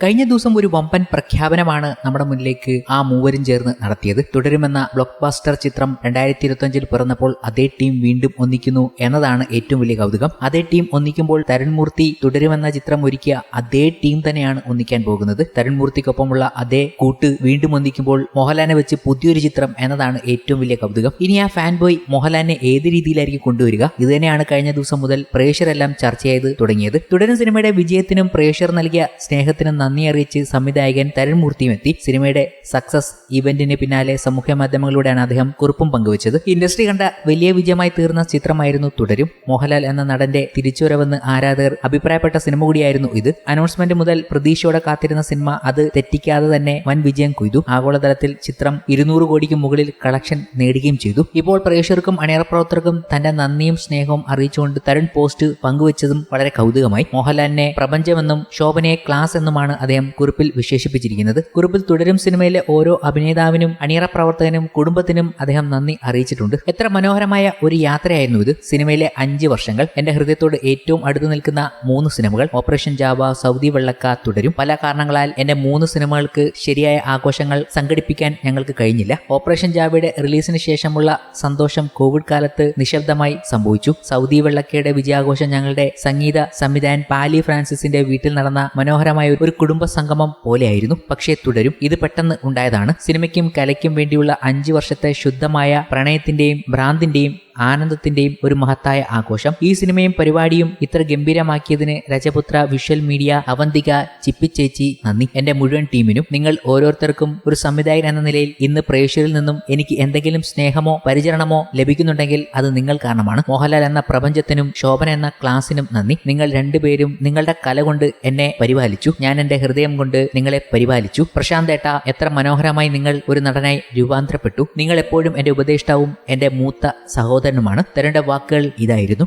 കഴിഞ്ഞ ദിവസം ഒരു വമ്പൻ പ്രഖ്യാപനമാണ് നമ്മുടെ മുന്നിലേക്ക് ആ മൂവരും ചേർന്ന് നടത്തിയത്. തുടരുമെന്ന ബ്ലോക്ക് ബാസ്റ്റർ ചിത്രം രണ്ടായിരത്തി ഇരുപത്തിയഞ്ചിൽ പിറന്നപ്പോൾ അതേ ടീം വീണ്ടും ഒന്നിക്കുന്നു എന്നതാണ് ഏറ്റവും വലിയ കൗതുകം. അതേ ടീം ഒന്നിക്കുമ്പോൾ തരുൺമൂർത്തി തുടരുമെന്ന ചിത്രം ഒരുക്കിയ അതേ ടീം തന്നെയാണ് ഒന്നിക്കാൻ പോകുന്നത്. തരുൺമൂർത്തിക്കൊപ്പമുള്ള അതേ കൂട്ട് വീണ്ടും ഒന്നിക്കുമ്പോൾ മോഹൻലാലിനെ വെച്ച് പുതിയൊരു ചിത്രം എന്നതാണ് ഏറ്റവും വലിയ കൗതുകം. ഇനി ആ ഫാൻ ബോയ് മോഹൻലാലിനെ ഏത് രീതിയിലായിരിക്കും കൊണ്ടുവരിക? ഇത് തന്നെയാണ് കഴിഞ്ഞ ദിവസം മുതൽ പ്രേക്ഷരെല്ലാം ചർച്ച ചെയ്ത് തുടങ്ങിയത്. തുടരും സിനിമയുടെ വിജയത്തിനും പ്രേക്ഷർ നൽകിയ സ്നേഹത്തിനും നന്ദി അറിയിച്ച് സംവിധായകൻ തരുൺമൂർത്തിയും എത്തി. സിനിമയുടെ സക്സസ് ഇവന്റിന് പിന്നാലെ സമൂഹ മാധ്യമങ്ങളിലൂടെയാണ് അദ്ദേഹം കുറിപ്പും പങ്കുവച്ചത്. ഇൻഡസ്ട്രി കണ്ട വലിയ വിജയമായി തീർന്ന ചിത്രമായിരുന്നു തുടരും. മോഹൻലാൽ എന്ന നടന്റെ തിരിച്ചുവരവെന്ന് ആരാധകർ അഭിപ്രായപ്പെട്ട സിനിമ കൂടിയായിരുന്നു ഇത്. അനൗൺസ്മെന്റ് മുതൽ പ്രതീക്ഷയോടെ കാത്തിരുന്ന സിനിമ അത് തെറ്റിക്കാതെ തന്നെ വൻ വിജയം കൊയ്തു. ആഗോളതലത്തിൽ ചിത്രം ഇരുന്നൂറ് കോടിക്ക് മുകളിൽ കളക്ഷൻ നേടുകയും ചെയ്തു. ഇപ്പോൾ പ്രേക്ഷകർക്കും അണിയറപ്രവർത്തകർക്കും തന്റെ നന്ദിയും സ്നേഹവും അറിയിച്ചുകൊണ്ട് തരുൺ പോസ്റ്റ് പങ്കുവച്ചതും വളരെ കൗതുകമായി. മോഹൻലാലിനെ പ്രപഞ്ചമെന്നും ശോഭനയെ ക്ലാസ് എന്നുമാണ് അദ്ദേഹം കുറിപ്പിൽ വിശേഷിപ്പിച്ചിരിക്കുന്നത്. കുറിപ്പിൽ തുടരും സിനിമയിലെ ഓരോ അഭിനേതാവിനും അണിയറ പ്രവർത്തകനും കുടുംബത്തിനും അദ്ദേഹം നന്ദി അറിയിച്ചിട്ടുണ്ട്. എത്ര മനോഹരമായ ഒരു യാത്രയായിരുന്നു ഇത്. സിനിമയിലെ അഞ്ച് വർഷങ്ങൾ. എന്റെ ഹൃദയത്തോട് ഏറ്റവും അടുത്ത് നിൽക്കുന്ന മൂന്ന് സിനിമകൾ. ഓപ്പറേഷൻ ജാവ സൗദി വെള്ളക്ക തുടരും. പല കാരണങ്ങളാൽ എന്റെ മൂന്ന് സിനിമകൾക്ക് ശരിയായ ആഘോഷങ്ങൾ സംഘടിപ്പിക്കാൻ ഞങ്ങൾക്ക് കഴിഞ്ഞില്ല. ഓപ്പറേഷൻ ജാവയുടെ റിലീസിന് ശേഷമുള്ള സന്തോഷം കോവിഡ് കാലത്ത് നിശബ്ദമായി സംഭവിച്ചു. സൗദി വെള്ളക്കയുടെ വിജയാഘോഷം ഞങ്ങളുടെ സംഗീത സംവിധായകൻ പാലി ഫ്രാൻസിസിന്റെ വീട്ടിൽ നടന്ന മനോഹരമായ ഒരു കുടുംബ സംഗമം പോലെയായിരുന്നു പക്ഷേ തുടരും. ഇത് പെട്ടെന്ന് ഉണ്ടായതാണ്. സിനിമയ്ക്കും കലയ്ക്കും വേണ്ടിയുള്ള അഞ്ച് വർഷത്തെ ശുദ്ധമായ പ്രണയത്തിന്റെയും ഭ്രാന്തിന്റെയും ആനന്ദത്തിന്റെയും ഒരു മഹത്തായ ആഘോഷം. ഈ സിനിമയും പരിപാടിയും ഇത്ര ഗംഭീരമാക്കിയതിന് രജപുത്ര വിഷ്വൽ മീഡിയ അവന്തിക ചിപ്പിച്ചേച്ചി നന്ദി. എന്റെ മുഴുവൻ ടീമിനും നിങ്ങൾ ഓരോരുത്തർക്കും ഒരു സംവിധായകൻ എന്ന നിലയിൽ ഇന്ന് പ്രേക്ഷകരിൽ നിന്നും എനിക്ക് എന്തെങ്കിലും സ്നേഹമോ പരിചരണമോ ലഭിക്കുന്നുണ്ടെങ്കിൽ അത് നിങ്ങൾ കാരണമാണ്. മോഹൻലാൽ എന്ന പ്രപഞ്ചത്തിനും ശോഭന എന്ന ക്ലാസിനും നന്ദി. നിങ്ങൾ രണ്ടുപേരും നിങ്ങളുടെ കല കൊണ്ട് എന്നെ പരിപാലിച്ചു. ഞാൻ എന്റെ ഹൃദയം കൊണ്ട് നിങ്ങളെ പരിപാലിച്ചു. പ്രശാന്ത് ഏട്ട എത്ര മനോഹരമായി നിങ്ങൾ ഒരു നടനായി രൂപാന്തരപ്പെട്ടു. നിങ്ങൾ എപ്പോഴും എന്റെ ഉപദേഷ്ടാവും എന്റെ മൂത്ത സഹോദരനുമാണ് തരേണ്ട വാക്കുകൾ ഇതായിരുന്നു.